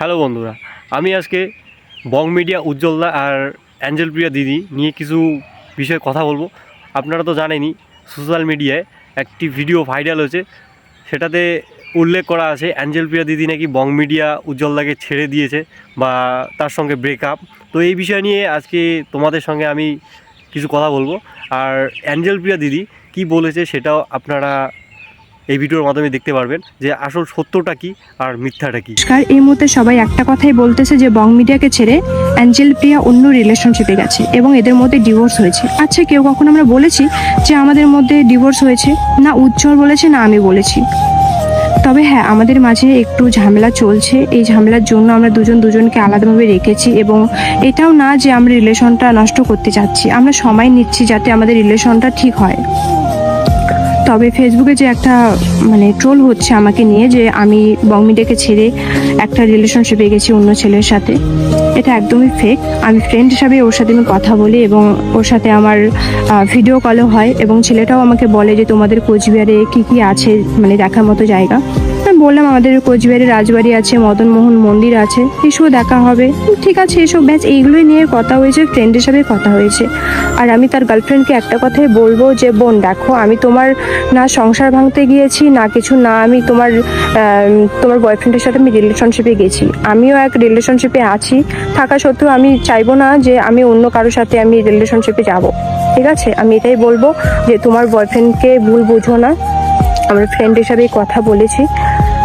Hello বন্ধুরা, আমি আজকে বং মিডিয়া উজ্জ্বলদা আর অ্যাঞ্জেল প্রিয়া দিদি নিয়ে কিছু বিষয়ে কথা বলব। আপনারা তো জানেনই, সোশ্যাল মিডিয়ায় একটি ভিডিও ভাইরাল হয়েছে। সেটাতে উল্লেখ করা আছে, অ্যাঞ্জেল প্রিয়া দিদি নাকি বং মিডিয়া উজ্জ্বলদাকে ছেড়ে দিয়েছে বা তার সঙ্গে ব্রেকআপ তো এই বিষয় নিয়ে আজকে তোমাদের সঙ্গে আমি কিছু কথা বলব। আর অ্যাঞ্জেল প্রিয়া দিদি কি বলেছে সেটাও আপনারা এই ভিডিওর মাধ্যমে দেখতে পারবেন যে আসল সত্যটা কি আর মিথ্যাটা কি। নমস্কার, এই মুহূর্তে সবাই একটা কথাই বলতেছে যে বং মিডিয়াকে ছেড়ে অ্যাঞ্জেল প্রিয়া অন্য রিলেশনশিপে গেছে এবং এদের মধ্যে ডিভোর্স হয়েছে। আচ্ছা কেউ কখনো আমরা বলেছি যে আমাদের মধ্যে ডিভোর্স হয়েছে? না, উজ্জ্বল বলেছে, না, আমি বলেছি। তবে হ্যাঁ আমাদের মাঝে একটু ঝামেলা চলছে। এই ঝামেলার জন্য আমরা দুজন দুজনকে আলাদাভাবে রেখেছি এবং এটাও না যে আমরা রিলেশনটা নষ্ট করতে চাচ্ছি। আমরা সময় নিচ্ছি যাতে আমাদের রিলেশনটা ঠিক হয়। তবে ফেসবুকে যে একটা মানে ট্রোল হচ্ছে আমাকে নিয়ে যে আমি বংমিডিয়াকে ছেড়ে একটা রিলেশনশিপে গেছি অন্য ছেলের সাথে, এটা একদমই ফেক আমি ফ্রেন্ড হিসাবে ওর সাথে আমি কথা বলি এবং ওর সাথে আমার ভিডিও কলও হয় এবং ছেলেটাও আমাকে বলে যে তোমাদের কোচবিহারে কী কী আছে মানে দেখার মতো জায়গা। বললাম, আমাদের কোচবিহারে রাজবাড়ি আছে, মদনমোহন মন্দির আছে এসব দেখা হবে। ঠিক আছে এসব ব্যাচ এইগুলোই নিয়ে কথা হয়েছে ফ্রেন্ড হিসাবে কথা হয়েছে। আর আমি তার গার্লফ্রেন্ডকে একটা কথাই বলব যে, বোন, দেখো, আমি তোমার না সংসার ভাঙতে গিয়েছি, না কিছু, না আমি তোমার তোমার বয়ফ্রেন্ডের সাথে আমি রিলেশনশিপে গেছি। আমিও এক রিলেশনশিপে আছি, থাকা সত্ত্বেও আমি চাইব না যে আমি অন্য কারোর সাথে আমি রিলেশনশিপে যাব। ঠিক আছে? আমি এটাই বলব যে, তোমার বয়ফ্রেন্ডকে ভুল বুঝো না। আমরা ফ্রেন্ড হিসাবে কথা বলেছি।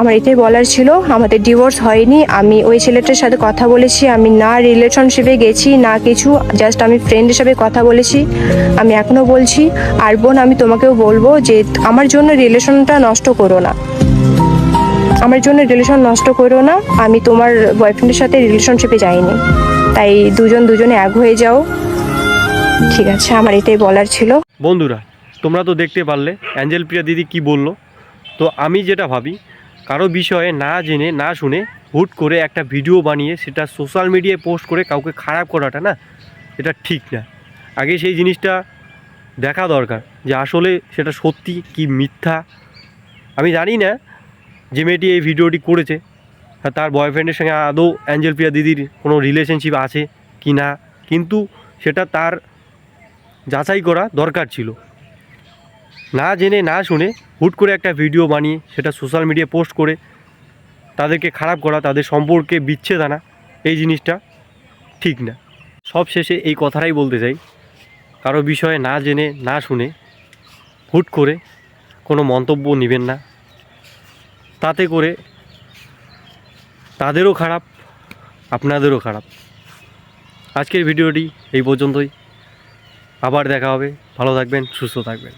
আমার এটাই বলার ছিল। আমাদের ডিভোর্স হয়নি। আমি ওই ছেলেটার সাথে কথা বলেছি। আমি না রিলেশনশিপে গেছি, না কিছু জাস্ট আমি ফ্রেন্ড হিসেবে কথা বলেছি। আমি এখনও বলছি, আর বোন, আমি তোমাকেও বলব যে আমার জন্য রিলেশনটা নষ্ট করো না। আমার জন্য রিলেশন নষ্ট করো না। আমি তোমার বয়ফ্রেন্ডের সাথে রিলেশনশিপে যাইনি। তাই দুজন দুজনে এক হয়ে যাও। ঠিক আছে, আমার এটাই বলার ছিল। বন্ধুরা, তোমরা তো দেখতে পারলে, অ্যাঞ্জেল প্রিয়া দিদি কি বলল? তো আমি যেটা ভাবি কারও বিষয়ে না জেনে, না শুনে হুট করে একটা ভিডিও বানিয়ে সেটা সোশ্যাল মিডিয়ায় পোস্ট করে কাউকে খারাপ করাটা না, এটা ঠিক না। আগে সেই জিনিসটা দেখা দরকার যে আসলে সেটা সত্যি কি মিথ্যা। আমি জানি না যে মেয়েটি এই ভিডিওটি করেছে তার বয়ফ্রেন্ডের সঙ্গে আদৌ অ্যাঞ্জেল প্রিয়া দিদির কোনো রিলেশনশিপ আছে কি না, কিন্তু সেটা তার যাচাই করা দরকার ছিল। না জেনে, না শুনে হুট করে একটা ভিডিও বানিয়ে, সেটা সোশ্যাল মিডিয়া পোস্ট করে তাদেরকে খারাপ করা, তাদের সম্পর্কে বিচ্ছেদ আনা, এই জিনিসটা ঠিক না। সব শেষে এই কথাটাই বলতে চাই, কারও বিষয়ে না জেনে, না শুনে হুট করে কোনো মন্তব্য নেবেন না। তাতে করে তাদেরও খারাপ, আপনাদেরও খারাপ। আজকের ভিডিওটি এই পর্যন্তই। আবার দেখা হবে। ভালো থাকবেন, সুস্থ থাকবেন।